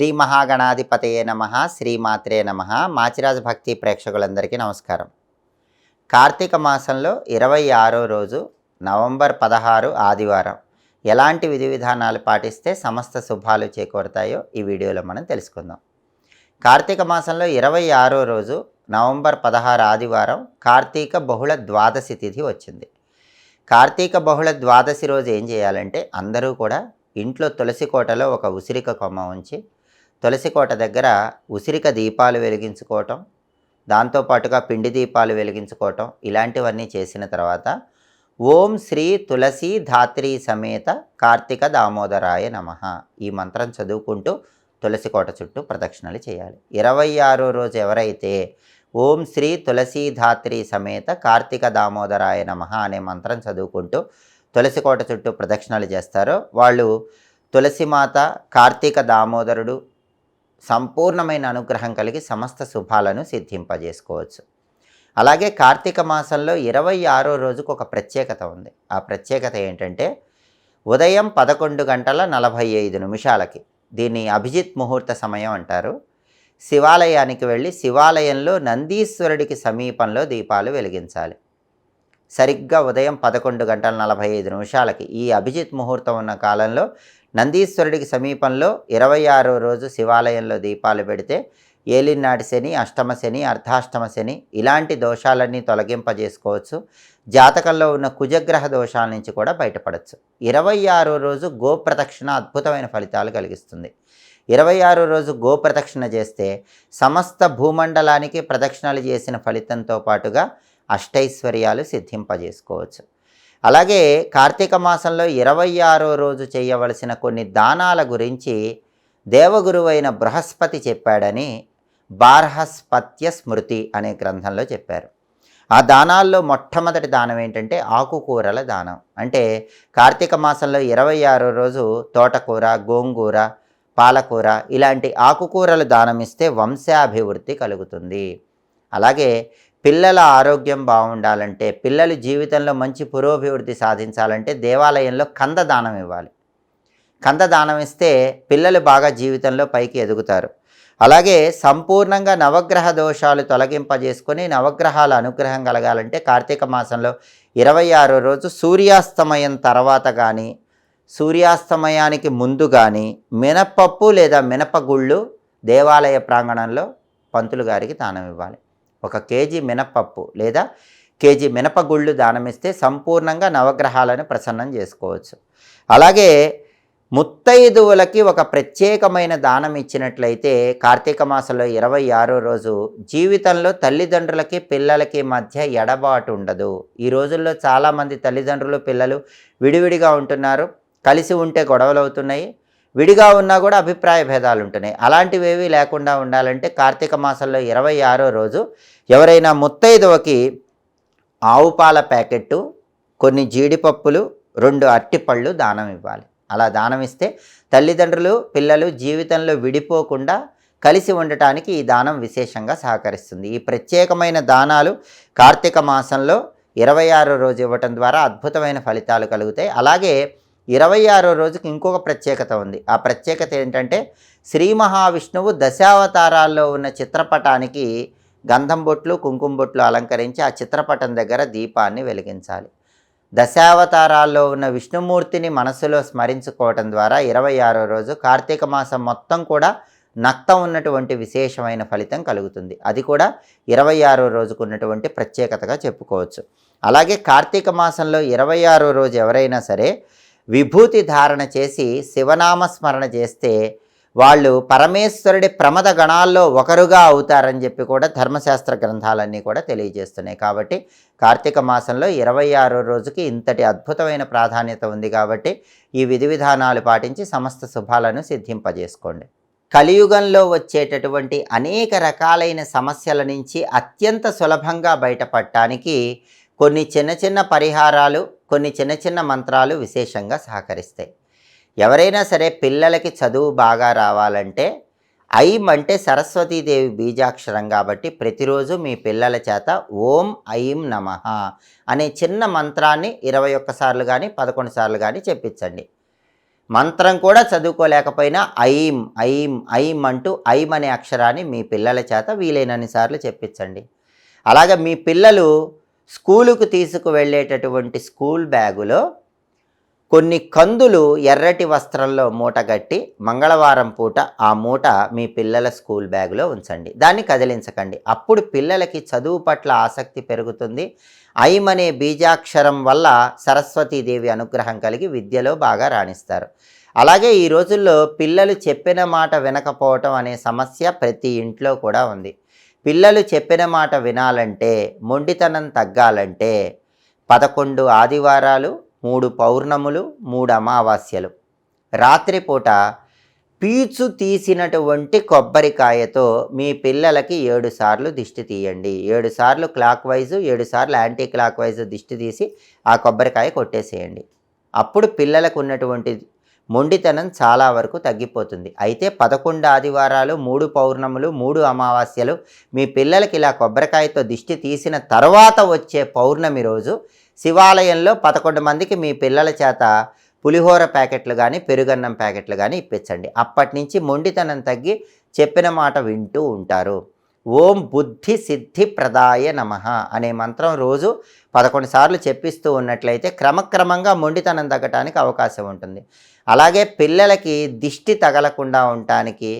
శ్రీ మహాగణాధిపతయే నమ శ్రీమాత్రే నమ. మాచిరాజ భక్తి ప్రేక్షకులందరికీ నమస్కారం. కార్తీక మాసంలో ఇరవై ఆరో రోజు నవంబర్ పదహారు ఆదివారం. ఎలాంటి విధి విధానాలు పాటిస్తే సమస్త శుభాలు చేకూరుతాయో ఈ వీడియోలో మనం తెలుసుకుందాం. కార్తీక మాసంలో ఇరవై ఆరో రోజు నవంబర్ పదహారు ఆదివారం కార్తీక బహుళ ద్వాదశి తిథి వచ్చింది. కార్తీక బహుళ ద్వాదశి రోజు ఏం చేయాలంటే అందరూ కూడా ఇంట్లో తులసి కోటలో ఒక ఉసిరిక కొమ్మ ఉంచి తులసి కోట దగ్గర ఉసిరిక దీపాలు వెలిగించుకోవటం దాంతోపాటుగా పిండి దీపాలు వెలిగించుకోవటం ఇలాంటివన్నీ చేసిన తర్వాత ఓం శ్రీ తులసి ధాత్రి సమేత కార్తీక దామోదరాయ నమ ఈ మంత్రం చదువుకుంటూ తులసి కోట చుట్టూ ప్రదక్షిణలు చేయాలి. ఇరవై ఆరో రోజు ఎవరైతే ఓం శ్రీ తులసి ధాత్రి సమేత కార్తీక దామోదరాయ నమ అనే మంత్రం చదువుకుంటూ తులసి కోట చుట్టూ ప్రదక్షిణలు చేస్తారో వాళ్ళు తులసిమాత కార్తీక దామోదరుడు సంపూర్ణమైన అనుగ్రహం కలిగి సమస్త శుభాలను సిద్ధింపజేసుకోవచ్చు. అలాగే కార్తీక మాసంలో ఇరవై ఆరో రోజుకు ఒక ప్రత్యేకత ఉంది. ఆ ప్రత్యేకత ఏంటంటే ఉదయం పదకొండు గంటల నలభై ఐదు నిమిషాలకి దీన్ని అభిజిత్ ముహూర్త సమయం అంటారు. శివాలయానికి వెళ్ళి శివాలయంలో నందీశ్వరుడికి సమీపంలో దీపాలు వెలిగించాలి. సరిగ్గా ఉదయం పదకొండు గంటల నలభై ఐదు నిమిషాలకి. ఈ అభిజిత్ ముహూర్తం ఉన్న కాలంలో నందీశ్వరుడికి సమీపంలో ఇరవై ఆరో రోజు శివాలయంలో దీపాలు పెడితే ఏలినాటి శని అష్టమ శని అర్ధాష్టమ శని ఇలాంటి దోషాలన్నీ తొలగింపజేసుకోవచ్చు. జాతకంలో ఉన్న కుజగ్రహ దోషాల నుంచి కూడా బయటపడవచ్చు ఇరవై ఆరో రోజు గోప్రదక్షిణ అద్భుతమైన ఫలితాలు కలిగిస్తుంది. ఇరవై ఆరో రోజు గో ప్రదక్షిణ చేస్తే సమస్త భూమండలానికి ప్రదక్షిణలు చేసిన ఫలితంతో పాటుగా అష్టైశ్వర్యాలు సిద్ధింపజేసుకోవచ్చు. అలాగే కార్తీక మాసంలో ఇరవై ఆరో రోజు చేయవలసిన కొన్ని దానాల గురించి దేవగురువైన బృహస్పతి చెప్పాడని బార్హస్పత్య స్మృతి అనే గ్రంథంలో చెప్పారు. ఆ దానాల్లో మొట్టమొదటి దానం ఏంటంటే ఆకుకూరల దానం. అంటే కార్తీక మాసంలో ఇరవై ఆరో రోజు తోటకూర గోంగూర పాలకూర ఇలాంటి ఆకుకూరలు దానమిస్తే వంశాభివృద్ధి కలుగుతుంది. అలాగే పిల్లల ఆరోగ్యం బాగుండాలంటే పిల్లలు జీవితంలో మంచి పురోభివృద్ధి సాధించాలంటే దేవాలయంలో కంద దానం ఇవ్వాలి. కంద దానం ఇస్తే పిల్లలు బాగా జీవితంలో పైకి ఎదుగుతారు. అలాగే సంపూర్ణంగా నవగ్రహ దోషాలు తొలగింపజేసుకొని నవగ్రహాల అనుగ్రహం కలగాలంటే కార్తీక మాసంలో ఇరవై ఆరో రోజు సూర్యాస్తమయం తర్వాత కానీ సూర్యాస్తమయానికి ముందు కానీ మినపప్పు లేదా మినపగుళ్ళు దేవాలయ ప్రాంగణంలో పంతులు గారికి దానం ఇవ్వాలి. ఒక కేజీ మినపప్పు లేదా కేజీ మినపగుళ్ళు దానమిస్తే సంపూర్ణంగా నవగ్రహాలను ప్రసన్నం చేసుకోవచ్చు. అలాగే ముత్తైదువులకి ఒక ప్రత్యేకమైన దానం ఇచ్చినట్లయితే కార్తీక మాసంలో ఇరవై ఆరో రోజు జీవితంలో తల్లిదండ్రులకి పిల్లలకి మధ్య ఎడబాటు ఉండదు. ఈ రోజుల్లో చాలామంది తల్లిదండ్రులు పిల్లలు విడివిడిగా ఉంటున్నారు. కలిసి ఉంటే గొడవలు అవుతున్నాయి. విడిగా ఉన్నా కూడా అభిప్రాయ భేదాలు ఉంటున్నాయి. అలాంటివేవి లేకుండా ఉండాలంటే కార్తీక మాసంలో ఇరవై ఆరో రోజు ఎవరైనా ముత్తైదువకి ఆవు పాల ప్యాకెట్టు కొన్ని జీడిపప్పులు రెండు అట్టిపళ్ళు దానం ఇవ్వాలి. అలా దానం ఇస్తే తల్లిదండ్రులు పిల్లలు జీవితంలో విడిపోకుండా కలిసి ఉండటానికి ఈ దానం విశేషంగా సహకరిస్తుంది. ఈ ప్రత్యేకమైన దానాలు కార్తీక మాసంలో ఇరవై ఆరో రోజు ఇవ్వటం ద్వారా అద్భుతమైన ఫలితాలు కలుగుతాయి. అలాగే ఇరవై ఆరో రోజుకి ఇంకొక ప్రత్యేకత ఉంది. ఆ ప్రత్యేకత ఏంటంటే శ్రీ మహావిష్ణువు దశావతారాల్లో ఉన్న చిత్రపటానికి గంధం బొట్లు కుంకుమ బొట్లు అలంకరించి ఆ చిత్రపటం దగ్గర దీపాన్ని వెలిగించాలి. దశావతారాల్లో ఉన్న విష్ణుమూర్తిని మనసులో స్మరించుకోవటం ద్వారా ఇరవై ఆరో రోజు కార్తీక మాసం మొత్తం కూడా నక్తం ఉన్నటువంటి విశేషమైన ఫలితం కలుగుతుంది. అది కూడా ఇరవై ఆరో రోజుకు ఉన్నటువంటి ప్రత్యేకతగా చెప్పుకోవచ్చు. అలాగే కార్తీక మాసంలో ఇరవై ఆరో రోజు ఎవరైనా సరే విభూతి ధారణ చేసి శివనామస్మరణ చేస్తే వాళ్ళు పరమేశ్వరుడి ప్రమద గణాల్లో ఒకరుగా అవుతారని చెప్పి కూడా ధర్మశాస్త్ర గ్రంథాలన్నీ కూడా తెలియజేస్తున్నాయి. కాబట్టి కార్తీక మాసంలో ఇరవై ఆరో రోజుకి ఇంతటి అద్భుతమైన ప్రాధాన్యత ఉంది కాబట్టి ఈ విధి విధానాలు పాటించి సమస్త శుభాలను సిద్ధింపజేసుకోండి. కలియుగంలో వచ్చేటటువంటి అనేక రకాలైన సమస్యల నుంచి అత్యంత సులభంగా బయటపడటానికి కొన్ని చిన్న చిన్న పరిహారాలు కొన్ని చిన్న చిన్న మంత్రాలు విశేషంగా సహకరిస్తాయి. ఎవరైనా సరే పిల్లలకి చదువు బాగా రావాలంటే ఐం అంటే సరస్వతీదేవి బీజాక్షరం కాబట్టి ప్రతిరోజు మీ పిల్లల చేత ఓం ఐం నమ అనే చిన్న మంత్రాన్ని ఇరవై ఒక్కసార్లు కానీ పదకొండు సార్లు కానీ చెప్పించండి. మంత్రం కూడా చదువుకోలేకపోయినా ఐం ఐం ఐం అంటూ ఐం అనే అక్షరాన్ని మీ పిల్లల చేత వీలైనన్ని సార్లు చెప్పించండి. అలాగే మీ పిల్లలు స్కూలుకు తీసుకు వెళ్ళేటటువంటి స్కూల్ బ్యాగులో కొన్ని కందులు ఎర్రటి వస్త్రంలో మూటగట్టి మంగళవారం పూట ఆ మూట మీ పిల్లల స్కూల్ బ్యాగులో ఉంచండి. దాన్ని కదిలించకండి. అప్పుడు పిల్లలకి చదువు పట్ల ఆసక్తి పెరుగుతుంది. ఐం అనే బీజాక్షరం వల్ల సరస్వతీదేవి అనుగ్రహం కలిగి విద్యలో బాగా రాణిస్తారు. అలాగే ఈ రోజుల్లో పిల్లలు చెప్పిన మాట వినకపోవటం అనే సమస్య ప్రతి ఇంట్లో కూడా ఉంది. పిల్లలు చెప్పిన మాట వినాలంటే మొండితనం తగ్గాలంటే పదకొండు ఆదివారాలు మూడు పౌర్ణములు మూడు అమావాస్యలు. రాత్రిపూట పీచు తీసినటువంటి కొబ్బరికాయతో మీ పిల్లలకి ఏడు సార్లు దిష్టి తీయండి. ఏడు సార్లు క్లాక్ వైజు ఏడు సార్లు యాంటీ క్లాక్ వైజు దిష్టి తీసి ఆ కొబ్బరికాయ కొట్టేసేయండి. అప్పుడు పిల్లలకు ఉన్నటువంటి మొండితనం చాలా వరకు తగ్గిపోతుంది. అయితే పదకొండు ఆదివారాలు మూడు పౌర్ణములు మూడు అమావాస్యలు మీ పిల్లలకి ఇలా కొబ్బరికాయతో దిష్టి తీసిన తర్వాత వచ్చే పౌర్ణమి రోజు శివాలయంలో పదకొండు మందికి మీ పిల్లల చేత పులిహోర ప్యాకెట్లు కానీ పెరుగన్నం ప్యాకెట్లు కానీ ఇప్పించండి. అప్పటి నుంచి మొండితనం తగ్గి చెప్పిన మాట వింటూ ఉంటారు. ఓం బుద్ధి సిద్ధి ప్రదాయ నమ అనే మంత్రం రోజు పదకొండు సార్లు చెప్పిస్తూ ఉన్నట్లయితే క్రమక్రమంగా మొండితనం తగ్గటానికి అవకాశం ఉంటుంది. అలాగే పిల్లలకి దిష్టి తగలకుండా ఉండటానికి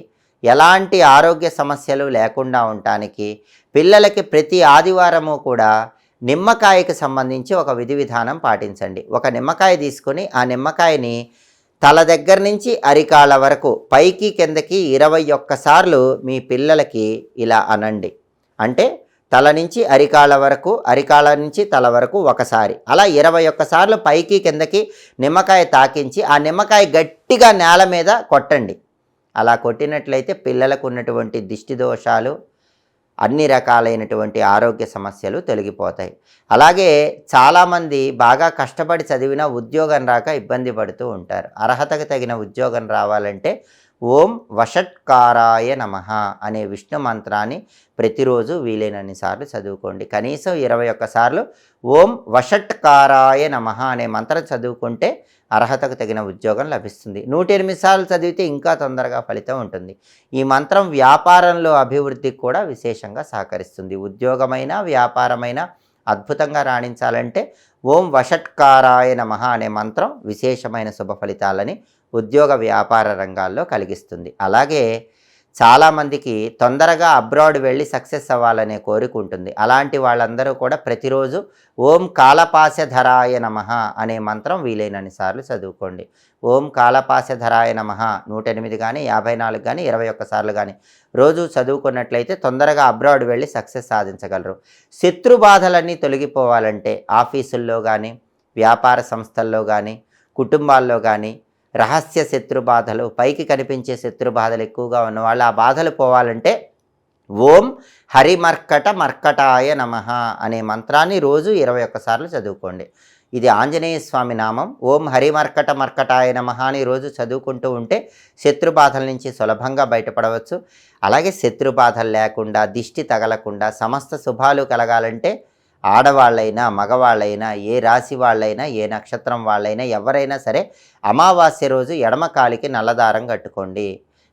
ఎలాంటి ఆరోగ్య సమస్యలు లేకుండా ఉండటానికి పిల్లలకి ప్రతి ఆదివారము కూడా నిమ్మకాయకి సంబంధించి ఒక విధి విధానం పాటించండి. ఒక నిమ్మకాయ తీసుకొని ఆ నిమ్మకాయని తల దగ్గర నుంచి అరికాళ్ళ వరకు పైకి కిందకి ఇరవై ఒక్కసార్లు మీ పిల్లలకి ఇలా అనండి. అంటే తల నుంచి అరికాళ్ళ వరకు అరికాళ్ళ నుంచి తల వరకు ఒకసారి. అలా ఇరవై ఒక్కసార్లు పైకి కిందకి నిమ్మకాయ తాకించి ఆ నిమ్మకాయ గట్టిగా నేల మీద కొట్టండి. అలా కొట్టినట్లయితే పిల్లలకు ఉన్నటువంటి దిష్టి దోషాలు అన్ని రకాలైనటువంటి ఆరోగ్య సమస్యలు తొలగిపోతాయి. అలాగే చాలామంది బాగా కష్టపడి చదివిన ఉద్యోగం రాక ఇబ్బంది పడుతూ ఉంటారు. అర్హతకు తగిన ఉద్యోగం రావాలంటే ఓం వషట్కారాయ నమ అనే విష్ణు మంత్రాన్ని ప్రతిరోజు వీలైనన్ని సార్లు చదువుకోండి. కనీసం ఇరవై ఒక్కసార్లు ఓం వషట్కారాయ నమ అనే మంత్రం చదువుకుంటే అర్హతకు తగిన ఉద్యోగం లభిస్తుంది. నూట ఎనిమిది సార్లు చదివితే ఇంకా తొందరగా ఫలితం ఉంటుంది. ఈ మంత్రం వ్యాపారంలో అభివృద్ధికి కూడా విశేషంగా సహకరిస్తుంది. ఉద్యోగమైన వ్యాపారమైన అద్భుతంగా రాణించాలంటే ఓం వషట్కారాయ నమ అనే మంత్రం విశేషమైన శుభ ఫలితాలని ఉద్యోగ వ్యాపార రంగాల్లో కలిగిస్తుంది. అలాగే చాలామందికి తొందరగా అబ్రాడ్ వెళ్ళి సక్సెస్ అవ్వాలనే కోరిక ఉంటుంది. అలాంటి వాళ్ళందరూ కూడా ప్రతిరోజు ఓం కాలపాశధరాయ నమ అనే మంత్రం వీలైనన్ని సార్లు చదువుకోండి. ఓం కాలపాశధరాయ నమ నూట ఎనిమిది కానీ యాభై నాలుగు కానీ ఇరవై ఒక్కసార్లు కానీ రోజు చదువుకున్నట్లయితే తొందరగా అబ్రాడ్ వెళ్ళి సక్సెస్ సాధించగలరు. శత్రు బాధలన్నీ తొలగిపోవాలంటే ఆఫీసుల్లో కానీ వ్యాపార సంస్థల్లో కానీ కుటుంబాల్లో కానీ రహస్య శత్రు బాధలు పైకి కనిపించే శత్రు బాధలు ఎక్కువగా ఉన్నవాళ్ళు ఆ బాధలు పోవాలంటే ఓం హరిమర్కట మర్కటాయ నమ అనే మంత్రాన్ని రోజు ఇరవై ఒక్కసార్లు చదువుకోండి. ఇది ఆంజనేయ స్వామి నామం. ఓం హరిమర్కట మర్కటాయ నమ అని రోజు చదువుకుంటూ ఉంటే శత్రు బాధల నుంచి సులభంగా బయటపడవచ్చు. అలాగే శత్రు బాధలు లేకుండా దిష్టి తగలకుండా సమస్త శుభాలు కలగాలంటే ఆడవాళ్ళైనా మగవాళ్ళైనా ఏ రాశి వాళ్ళైనా ఏ నక్షత్రం వాళ్ళైనా ఎవరైనా సరే అమావాస్య రోజు ఎడమ కాలికి నల్లదారం కట్టుకోండి.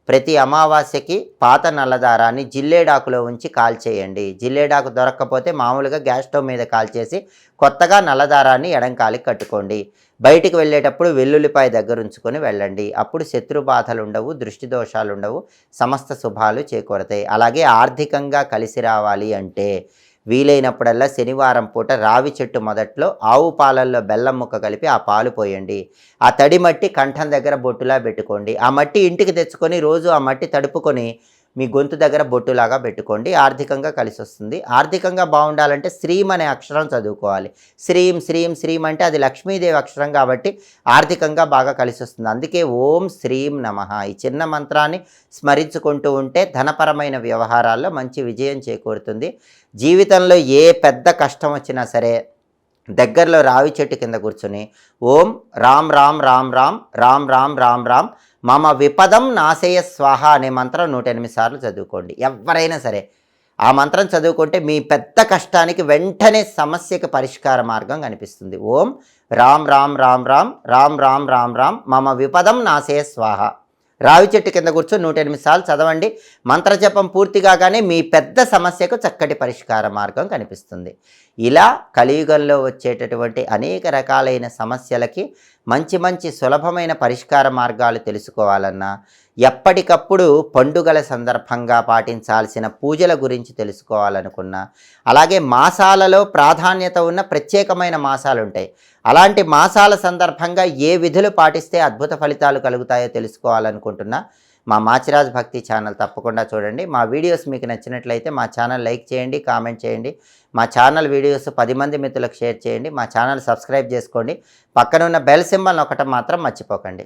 ప్రతి అమావాస్యకి పాత నల్లదారాన్ని జిల్లేడాకులో ఉంచి కాల్చేయండి. జిల్లేడాకు దొరక్కపోతే మామూలుగా గ్యాస్ స్టవ్ మీద కాల్చేసి కొత్తగా నల్లదారాన్ని ఎడం కాలికి కట్టుకోండి. బయటికి వెళ్ళేటప్పుడు వెల్లుల్లిపాయ దగ్గర ఉంచుకొని వెళ్ళండి. అప్పుడు శత్రు బాధలు ఉండవు దృష్టి దోషాలు ఉండవు సమస్త శుభాలు చేకూరతాయి. అలాగే ఆర్థికంగా కలిసి రావాలి అంటే వీలైనప్పుడల్లా శనివారం పూట రావి చెట్టు మొదట్లో ఆవు పాలల్లో బెల్లం ముక్క కలిపి ఆ పాలు పోయండి. ఆ తడి మట్టి కంఠం దగ్గర బొట్టులా పెట్టుకోండి. ఆ మట్టి ఇంటికి తెచ్చుకొని రోజు ఆ మట్టి తడుపుకొని మీ గొంతు దగ్గర బొట్టులాగా పెట్టుకోండి. ఆర్థికంగా కలిసి వస్తుంది ఆర్థికంగా బాగుండాలంటే శ్రీం అనే అక్షరం చదువుకోవాలి. శ్రీం శ్రీం శ్రీం అంటే అది లక్ష్మీదేవి అక్షరం కాబట్టి ఆర్థికంగా బాగా కలిసి వస్తుంది అందుకే ఓం శ్రీం నమ. ఈ చిన్న మంత్రాన్ని స్మరించుకుంటూ ఉంటే ధనపరమైన వ్యవహారాల్లో మంచి విజయం చేకూరుతుంది. జీవితంలో ఏ పెద్ద కష్టం వచ్చినా సరే దగ్గరలో రావి చెట్టు కింద కూర్చుని ఓం రామ్ రామ్ రామ్ రామ్ రామ్ రామ్ రామ్ రామ్ మమ విపదం నాశయ స్వాహ అనే మంత్రం నూట ఎనిమిది సార్లు చదువుకోండి. ఎవరైనా సరే ఆ మంత్రం చదువుకుంటే మీ పెద్ద కష్టానికి వెంటనే సమస్యకి పరిష్కార మార్గం కనిపిస్తుంది. ఓం రామ్ రామ్ రామ్ రామ్ రామ్ రామ్ రామ్ రామ్ మమ విపదం నాశయ స్వాహ. రావి చెట్టు కింద కూర్చొని నూట ఎనిమిది సార్లు చదవండి. మంత్రజపం పూర్తి కాగానే మీ పెద్ద సమస్యకు చక్కటి పరిష్కార మార్గం కనిపిస్తుంది. ఇలా కలియుగంలో వచ్చేటటువంటి అనేక రకాలైన సమస్యలకి మంచి మంచి సులభమైన పరిష్కార మార్గాలు తెలుసుకోవాలన్నా ఎప్పటికప్పుడు పండుగల సందర్భంగా పాటించాల్సిన పూజల గురించి తెలుసుకోవాలనుకున్నా అలాగే మాసాలలో ప్రాధాన్యత ఉన్న ప్రత్యేకమైన మాసాలు ఉంటాయి. అలాంటి మాసాల సందర్భంగా ఏ విధులు పాటిస్తే అద్భుత ఫలితాలు కలుగుతాయో తెలుసుకోవాలనుకుంటున్నా మా మాచిరాజ్ భక్తి ఛానల్ తప్పకుండా చూడండి. మా వీడియోస్ మీకు నచ్చినట్లయితే మా ఛానల్ లైక్ చేయండి కామెంట్ చేయండి. మా ఛానల్ వీడియోస్ పది మంది మిత్రులకు షేర్ చేయండి. మా ఛానల్ సబ్స్క్రైబ్ చేసుకోండి. పక్కన ఉన్న బెల్ సింబల్ ఒకటం మాత్రం మర్చిపోకండి.